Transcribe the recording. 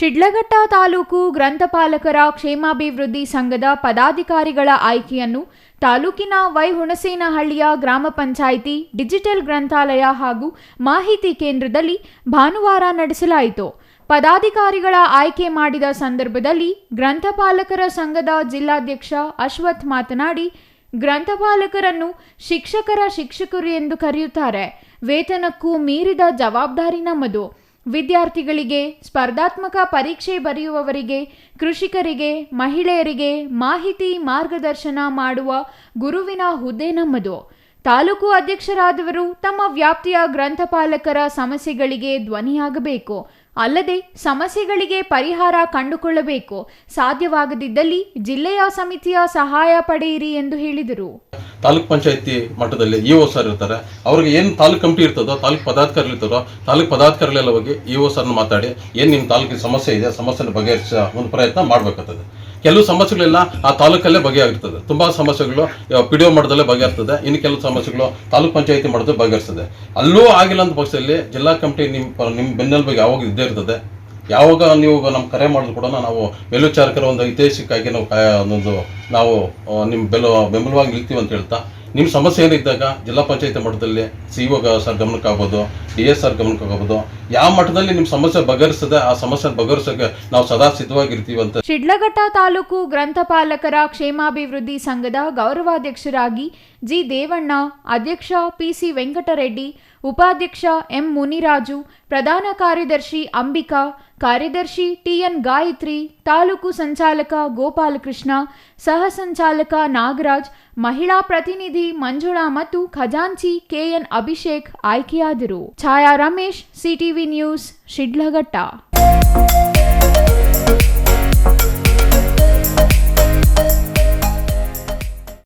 ಶಿಡ್ಲಘಟ್ಟ ತಾಲೂಕು ಗ್ರಂಥಪಾಲಕರ ಕ್ಷೇಮಾಭಿವೃದ್ಧಿ ಸಂಘದ ಪದಾಧಿಕಾರಿಗಳ ಆಯ್ಕೆಯನ್ನು ತಾಲೂಕಿನ ವೈಹುಣಸೇನಹಳ್ಳಿಯ ಗ್ರಾಮ ಪಂಚಾಯಿತಿ, ಡಿಜಿಟಲ್ ಗ್ರಂಥಾಲಯ ಹಾಗೂ ಮಾಹಿತಿ ಕೇಂದ್ರದಲ್ಲಿ ಭಾನುವಾರ ನಡೆಸಲಾಯಿತು. ಪದಾಧಿಕಾರಿಗಳ ಆಯ್ಕೆ ಮಾಡಿದ ಸಂದರ್ಭದಲ್ಲಿ ಗ್ರಂಥಪಾಲಕರ ಸಂಘದ ಜಿಲ್ಲಾಧ್ಯಕ್ಷ ಅಶ್ವಥ್ ಮಾತನಾಡಿ, ಗ್ರಂಥಪಾಲಕರನ್ನು ಶಿಕ್ಷಕರ ಶಿಕ್ಷಕರು ಎಂದು ಕರೆಯುತ್ತಾರೆ. ವೇತನಕ್ಕೂ ಮೀರಿದ ಜವಾಬ್ದಾರಿ ನಮ್ಮದು. ವಿದ್ಯಾರ್ಥಿಗಳಿಗೆ ಸ್ಪರ್ಧಾತ್ಮಕ ಪರೀಕ್ಷೆ ಬರೆಯುವವರಿಗೆ, ಕೃಷಿಕರಿಗೆ, ಮಹಿಳೆಯರಿಗೆ ಮಾಹಿತಿ ಮಾರ್ಗದರ್ಶನ ಮಾಡುವ ಗುರುವಿನ ಹುದ್ದೆ ನಮ್ಮದು. ತಾಲೂಕು ಅಧ್ಯಕ್ಷರಾದವರು ತಮ್ಮ ವ್ಯಾಪ್ತಿಯ ಗ್ರಂಥಪಾಲಕರ ಸಮಸ್ಯೆಗಳಿಗೆ ಧ್ವನಿಯಾಗಬೇಕು. ಅಲ್ಲದೆ ಸಮಸ್ಯೆಗಳಿಗೆ ಪರಿಹಾರ ಕಂಡುಕೊಳ್ಳಬೇಕು. ಸಾಧ್ಯವಾಗದಿದ್ದಲ್ಲಿ ಜಿಲ್ಲೆಯ ಸಮಿತಿಯ ಸಹಾಯ ಪಡೆಯಿರಿ ಎಂದು ಹೇಳಿದರು. ತಾಲೂಕ್ ಪಂಚಾಯತಿ ಮಟ್ಟದಲ್ಲಿ ಇ ಓ ಸರ್ ಇರ್ತಾರೆ. ಅವ್ರಿಗೆ ಏನು ತಾಲೂಕ್ ಕಮಿಟಿ ಇರ್ತದೋ, ತಾಲೂಕ್ ಪದಾಧಿಕಾರಿಗಳು ಇರ್ತಾರೋ, ತಾಲೂಕ್ ಪದಾಧಿಕಾರಿಗಳೆಲ್ಲ ಹೋಗಿ ಇ ಓ ಸರ್ನ ಮಾತಾಡಿ, ಏನು ನಿಮ್ಮ ತಾಲೂಕಿನ ಸಮಸ್ಯೆ ಇದೆ, ಸಮಸ್ಯೆನ ಬಗೆಹರಿಸೋ ಒಂದು ಪ್ರಯತ್ನ ಮಾಡಬೇಕಾಗ್ತದೆ. ಕೆಲವು ಸಮಸ್ಯೆಗಳೆಲ್ಲ ಆ ತಾಲೂಕಲ್ಲೇ ಬಗೆಯಾಗಿರ್ತದೆ ತುಂಬಾ ಸಮಸ್ಯೆಗಳು ಪಿ ಡಿ ಒ ಮಟ್ಟದಲ್ಲೇ ಬಗೆಹರ್ತದೆ ಇನ್ನು ಕೆಲವು ಸಮಸ್ಯೆಗಳು ತಾಲೂಕ್ ಪಂಚಾಯತಿ ಮಟ್ಟದಲ್ಲಿ ಬಗೆಹರಿಸ್ತದೆ. ಅಲ್ಲೂ ಆಗಿಲ್ಲ ಅಂತ ಪಕ್ಷದಲ್ಲಿ ಜಿಲ್ಲಾ ಕಮಿಟಿ ನಿಮ್ಮ ನಿಮ್ಮ ಬೆನ್ನೆಲುಬಿಗೆ ಯಾವಾಗ ಇದ್ದೇ ಇರ್ತದೆ ಯಾವಾಗ ನೀವು ನಮ್ಮ ಕರೆ ಮಾಡಿದ್ರು ಕೂಡ ನಾವು ಮೇಲ್ವಿಚಾರಕರ ಒಂದು ಐತಿಹಾಸಿಕಾಗಿ ನಾವು ಒಂದು ನಾವು ನಿಮ್ಮ ಬೆಲ ಬೆಂಬಲವಾಗಿ ನಿಲ್ತೀವಿ ಅಂತ ಹೇಳ್ತಾ. ನಿಮ್ಮ ಸಮಸ್ಯೆ ಏನಿದ್ದಾಗ ಜಿಲ್ಲಾ ಪಂಚಾಯತಿ ಮಟ್ಟದಲ್ಲಿ ಸಿ ಒ ಸರ್ ಗಮನಕ್ಕೆ ಆಗ್ಬೋದು ಡಿ ಎಸ್ ಆರ್ ಗಮನಕ್ಕೆ ಹೋಗಬಹುದು ಯಾವ ಮಟ್ಟದಲ್ಲಿ ನಿಮ್ಮ ಸಮಸ್ಯೆ ಬಗರಿಸದೆ ಆ ಸಮಸ್ಯೆ ಬಗೆಹರಿಸೋಕೆ ನಾವು ಸದಾ ಸಿದ್ಧವಾಗಿರ್ತೀವಿ ಅಂತ. ಶಿಡ್ಲಘಟ್ಟ ತಾಲೂಕು ಗ್ರಂಥಪಾಲಕರ ಕ್ಷೇಮಾಭಿವೃದ್ಧಿ ಸಂಘದ ಗೌರವಾಧ್ಯಕ್ಷರಾಗಿ ಜಿ ದೇವಣ್ಣ, ಅಧ್ಯಕ್ಷ ಪಿಸಿ ವೆಂಕಟರೆಡ್ಡಿ, ಉಪಾಧ್ಯಕ್ಷ ಎಂ ಮುನಿರಾಜು, ಪ್ರಧಾನ ಕಾರ್ಯದರ್ಶಿ ಅಂಬಿಕಾ, ಕಾರ್ಯದರ್ಶಿ ಟಿಎನ್ ಗಾಯತ್ರಿ, ತಾಲೂಕು ಸಂಚಾಲಕ ಗೋಪಾಲಕೃಷ್ಣ, ಸಹ ಸಂಚಾಲಕ ನಾಗರಾಜ್, ಮಹಿಳಾ ಪ್ರತಿನಿಧಿ ಮಂಜುಳಾ ಮತ್ತು ಖಜಾಂಚಿ ಕೆಎನ್ ಅಭಿಷೇಕ್ ಆಯ್ಕೆಯಾದರು. Chhaya Ramesh CTV news Shidlaghatta